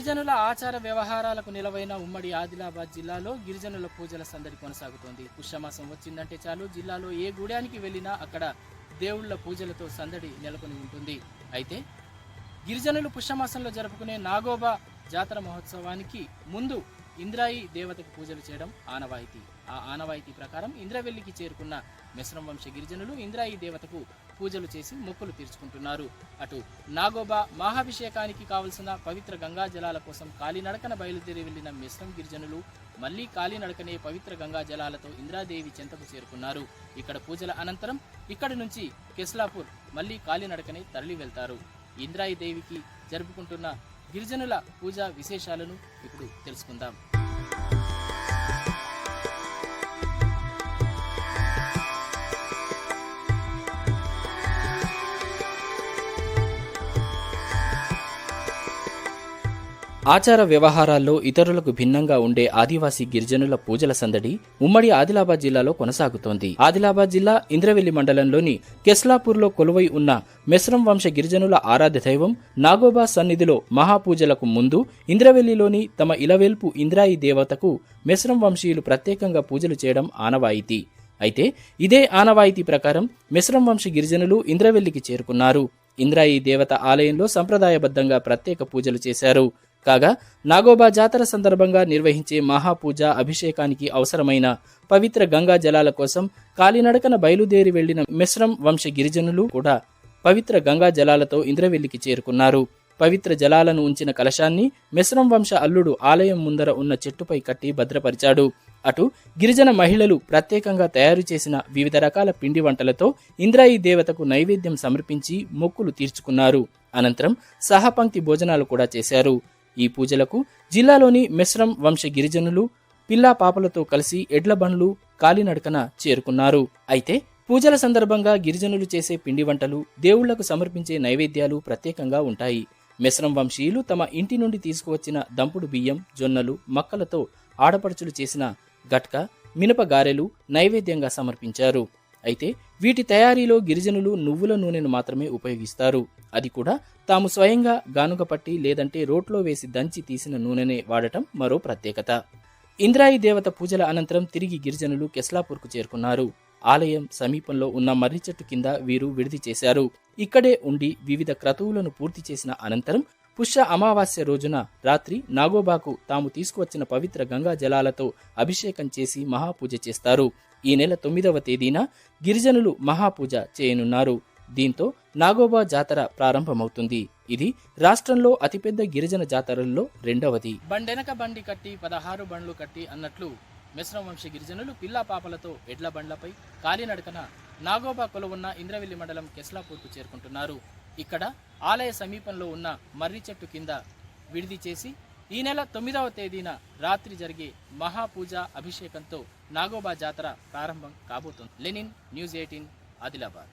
గిరిజనుల ఆచార వ్యవహారాలకు నిలవైన ఉమ్మడి ఆదిలాబాద్ జిల్లాలో గిరిజనుల పూజల సందడి కొనసాగుతోంది. పుష్యమాసం వచ్చిందంటే చాలు జిల్లాలో ఏ గూడానికి వెళ్ళినా అక్కడ దేవుళ్ళ పూజలతో సందడి నెలకొని ఉంటుంది. అయితే గిరిజనులు పుష్యమాసంలో జరుపుకునే నాగోబా జాతర మహోత్సవానికి ముందు ఇంద్రాయి దేవతకు పూజలు చేయడం ఆనవాయితీ. ఆ ఆనవాయితీ ప్రకారం ఇంద్రవెల్లికి చేరుకున్న మిశ్రం వంశ గిరిజనులు ఇంద్రాయి దేవతకు పూజలు చేసి మొక్కులు తీర్చుకుంటున్నారు. అటు నాగోబా మహాభిషేకానికి కావలసిన పవిత్ర గంగా జలాల కోసం కాలినడకన బయలుదేరి వెళ్ళిన మిశ్రం గిరిజనులు మళ్ళీ కాలినడకనే పవిత్ర గంగా జలాలతో ఇంద్రాదేవి చెంతకు చేరుకున్నారు. ఇక్కడ పూజల అనంతరం ఇక్కడి నుంచి కెస్లాపూర్ మళ్ళీ కాలినడకనే తరలి వెళ్తారు. ఇంద్రాయి దేవికి జరుపుకుంటున్న గిరిజనుల పూజా విశేషాలను ఇప్పుడు తెలుసుకుందాం. ఆచార వ్యవహారాల్లో ఇతరులకు భిన్నంగా ఉండే ఆదివాసీ గిరిజనుల పూజల సందడి ఉమ్మడి ఆదిలాబాద్ జిల్లాలో కొనసాగుతోంది. ఆదిలాబాద్ జిల్లా ఇంద్రవెల్లి మండలంలోని కెస్లాపూర్లో కొలువై ఉన్న మెస్రం వంశ గిరిజనుల ఆరాధ్య దైవం నాగోబా సన్నిధిలో మహాపూజలకు ముందు ఇంద్రవెల్లిలోని తమ ఇలవేల్పు ఇంద్రాయి దేవతకు మెస్రం వంశీయులు ప్రత్యేకంగా పూజలు చేయడం ఆనవాయితీ. అయితే ఇదే ఆనవాయితీ ప్రకారం మిశ్రం వంశ గిరిజనులు ఇంద్రవెల్లికి చేరుకున్నారు. ఇంద్రాయి దేవత ఆలయంలో సంప్రదాయబద్ధంగా ప్రత్యేక పూజలు చేశారు. కాగా నాగోబా జాతర సందర్భంగా నిర్వహించే మహాపూజ అభిషేకానికి అవసరమైన పవిత్ర గంగా జలాల కోసం కాలినడకన బయలుదేరి వెళ్ళిన మిశ్రం వంశ గిరిజనులు కూడా పవిత్ర గంగా జలాలతో ఇంద్రవెల్లికి చేరుకున్నారు. పవిత్ర జలాలను ఉంచిన కలశాన్ని మిశ్రం వంశ అల్లుడు ఆలయం ముందర ఉన్న చెట్టుపై కట్టి భద్రపరిచాడు. అటు గిరిజన మహిళలు ప్రత్యేకంగా తయారు చేసిన వివిధ రకాల పిండి వంటలతో ఇంద్రాయి దేవతకు నైవేద్యం సమర్పించి మొక్కులు తీర్చుకున్నారు. అనంతరం సహపంక్తి భోజనాలు కూడా చేశారు. ఈ పూజలకు జిల్లాలోని మిశ్రం వంశ గిరిజనులు పిల్లా పాపలతో కలిసి ఎడ్ల బండ్లు కాలినడకన చేరుకున్నారు. అయితే పూజల సందర్భంగా గిరిజనులు చేసే పిండి వంటలు దేవుళ్ళకు సమర్పించే నైవేద్యాలు ప్రత్యేకంగా ఉంటాయి. మిశ్రం వంశీయులు తమ ఇంటి నుండి తీసుకువచ్చిన దంపుడు బియ్యం జొన్నలు మక్కలతో ఆడపడుచులు చేసిన గట్క మినప గారెలు నైవేద్యంగా సమర్పించారు. అయితే వీటి తయారీలో గిరిజనులు నువ్వుల నూనెను మాత్రమే ఉపయోగిస్తారు. అది కూడా తాము స్వయంగా గానుగ పట్టి లేదంటే రోట్లో వేసి దంచి తీసిన నూనెనే వాడటం మరో ప్రత్యేకత. ఇంద్రాయి దేవత పూజల అనంతరం తిరిగి గిరిజనులు కెస్లాపూర్కు చేరుకున్నారు. ఆలయం సమీపంలో ఉన్న మర్రి చెట్టు కింద వీరు విడిది చేశారు. ఇక్కడే ఉండి వివిధ క్రతువులను పూర్తి చేసిన అనంతరం పుష్య అమావాస్య రోజున రాత్రి నాగోబాకు తాము తీసుకువచ్చిన పవిత్ర గంగా జలాలతో అభిషేకం చేసి మహాపూజ చేస్తారు. ఈ నెల తొమ్మిదవ తేదీన గిరిజనులు మహాపూజ చేయనున్నారు. దీంతో నాగోబా జాతర ప్రారంభమవుతుంది. ఇది రాష్ట్రంలో అతిపెద్ద గిరిజన జాతరల్లో రెండవది. బండెనక బండి కట్టి పదహారు బండ్లు కట్టి అన్నట్లు మిశ్రమ వంశ గిరిజనులు పిల్లా పాపలతో ఎడ్ల బండ్లపై కాలినడకన నాగోబా కొలువున్న ఇంద్రవెల్లి మండలం కెస్లాపూర్కు చేరుకుంటున్నారు. ఇక్కడ ఆలయ సమీపంలో ఉన్న మర్రి చెట్టు కింద విడిది చేసి ఈ నెల తొమ్మిదవ తేదీన రాత్రి జరిగే మహాపూజ అభిషేకంతో నాగోబా జాతర ప్రారంభం కాబోతుంది లెనిన్ న్యూస్ ఎయిటీన్ ఆదిలాబాద్